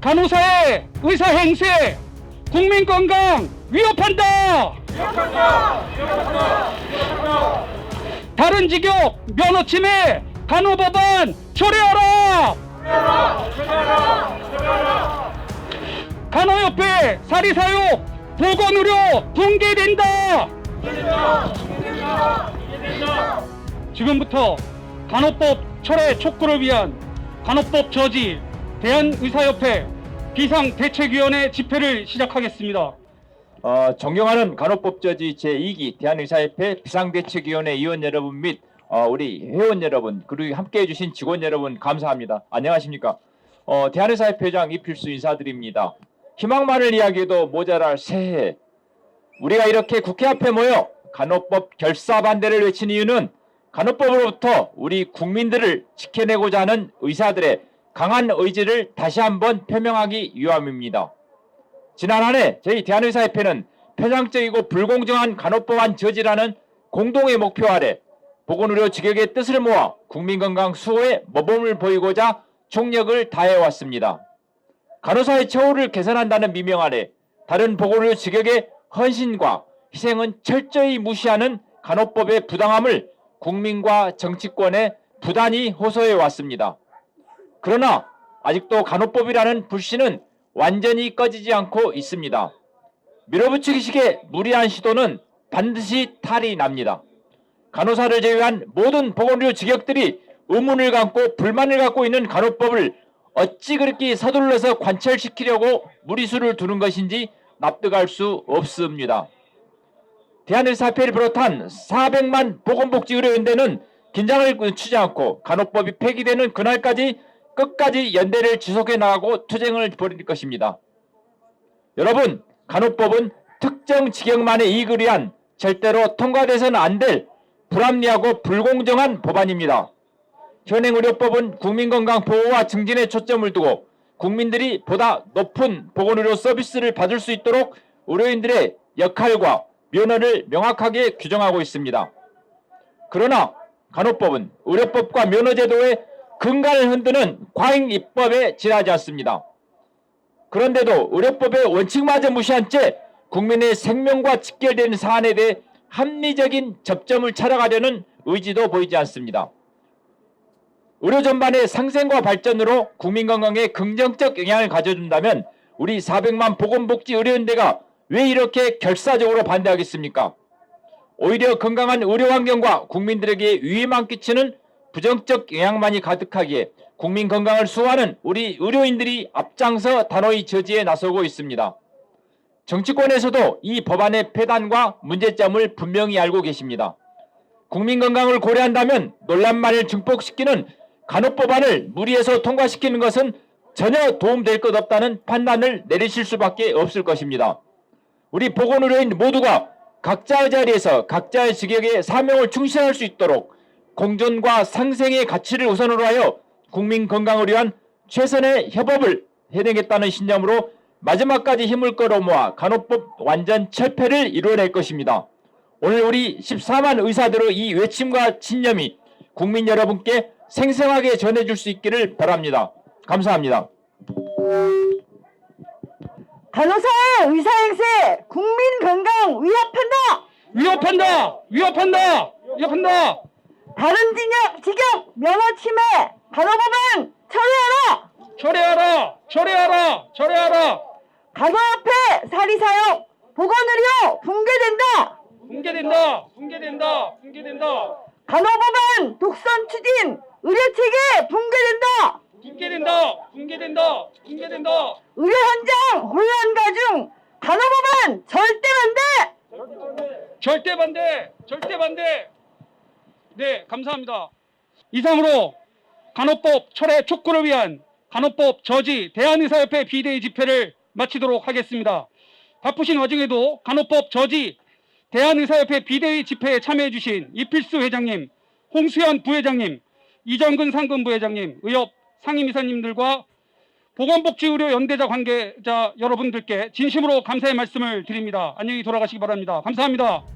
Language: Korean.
간호사의 의사 행세, 국민 건강 위협한다. 다른 직업 면허 침해 간호법안 철회하라. 간호협회 사리사욕 보건 의료 붕괴된다. 지금부터 간호법 철회 촉구를 위한 간호법 저지 대한의사협회 비상대책위원회 집회를 시작하겠습니다. 어, 존경하는 간호법저지 제2기 대한의사협회 비상대책위원회 위원 여러분 및 어, 우리 회원 여러분 그리고 함께해 주신 직원 여러분 감사합니다. 안녕하십니까? 어, 대한의사협회장 이필수 인사드립니다. 희망만을 이야기해도 모자랄 새해 우리가 이렇게 국회 앞에 모여 간호법 결사 반대를 외친 이유는 간호법으로부터 우리 국민들을 지켜내고자 하는 의사들의 강한 의지를 다시 한번 표명하기 위함입니다. 지난 한 해 저희 대한의사협회는 편향적이고 불공정한 간호법안 저지라는 공동의 목표 아래 보건의료 직역의 뜻을 모아 국민건강 수호에 모범을 보이고자 총력을 다해왔습니다. 간호사의 처우를 개선한다는 미명 아래 다른 보건의료 직역의 헌신과 희생은 철저히 무시하는 간호법의 부당함을 국민과 정치권에 부단히 호소해 왔습니다. 그러나 아직도 간호법이라는 불씨는 완전히 꺼지지 않고 있습니다. 밀어붙이기식의 무리한 시도는 반드시 탈이 납니다. 간호사를 제외한 모든 보건의료 직역들이 의문을 갖고 불만을 갖고 있는 간호법을 어찌 그렇게 서둘러서 관철시키려고 무리수를 두는 것인지 납득할 수 없습니다. 대한의사협회를 비롯한 400만 보건복지의료연대는 긴장을 늦추지 않고 간호법이 폐기되는 그날까지 끝까지 연대를 지속해 나가고 투쟁을 벌일 것입니다. 여러분, 간호법은 특정 직역만의 이익을 위한 절대로 통과돼서는 안 될 불합리하고 불공정한 법안입니다. 현행 의료법은 국민건강 보호와 증진에 초점을 두고 국민들이 보다 높은 보건의료 서비스를 받을 수 있도록 의료인들의 역할과 면허를 명확하게 규정하고 있습니다. 그러나 간호법은 의료법과 면허제도의 근간을 흔드는 과잉 입법에 지나지 않습니다. 그런데도 의료법의 원칙마저 무시한 채 국민의 생명과 직결되는 사안에 대해 합리적인 접점을 찾아가려는 의지도 보이지 않습니다. 의료 전반의 상생과 발전으로 국민 건강에 긍정적 영향을 가져준다면 우리 400만 보건복지 의료연대가 왜 이렇게 결사적으로 반대하겠습니까? 오히려 건강한 의료 환경과 국민들에게 위험만 끼치는 부정적 영향만이 가득하기에 국민 건강을 수호하는 우리 의료인들이 앞장서 단호히 저지에 나서고 있습니다. 정치권에서도 이 법안의 폐단과 문제점을 분명히 알고 계십니다. 국민 건강을 고려한다면 논란만을 증폭시키는 간호법안을 무리해서 통과시키는 것은 전혀 도움될 것 없다는 판단을 내리실 수밖에 없을 것입니다. 우리 보건의료인 모두가 각자의 자리에서 각자의 직역에 사명을 충실할 수 있도록 공존과 상생의 가치를 우선으로 하여 국민 건강을 위한 최선의 협업을 해내겠다는 신념으로 마지막까지 힘을 끌어모아 간호법 완전 철폐를 이루어낼 것입니다. 오늘 우리 14만 의사들의 이 외침과 신념이 국민 여러분께 생생하게 전해줄 수 있기를 바랍니다. 감사합니다. 간호사의 의사 행세 국민 건강 위협한다. 위협한다! 위협한다! 위협한다! 다른 직역, 직역 면허 침해 간호법안 철회하라. 철회하라! 철회하라! 철회하라! 간호협회 사리사욕 보건의료 붕괴된다. 붕괴된다! 붕괴된다! 붕괴된다! 간호법안 독선 추진 의료체계 붕괴된다. 붕괴된다! 붕괴된다! 붕괴된다! 의료 현장 혼란 가중 간호법안 절대 반대. 절대 반대! 절대 반대! 네, 감사합니다. 이상으로 간호법 철회 촉구를 위한 간호법 저지 대한의사협회 비대위 집회를 마치도록 하겠습니다. 바쁘신 와중에도 간호법 저지 대한의사협회 비대위 집회에 참여해주신 이필수 회장님, 홍수현 부회장님, 이정근 상근 부회장님, 의협 상임이사님들과 보건복지의료 연대자 관계자 여러분들께 진심으로 감사의 말씀을 드립니다. 안녕히 돌아가시기 바랍니다. 감사합니다.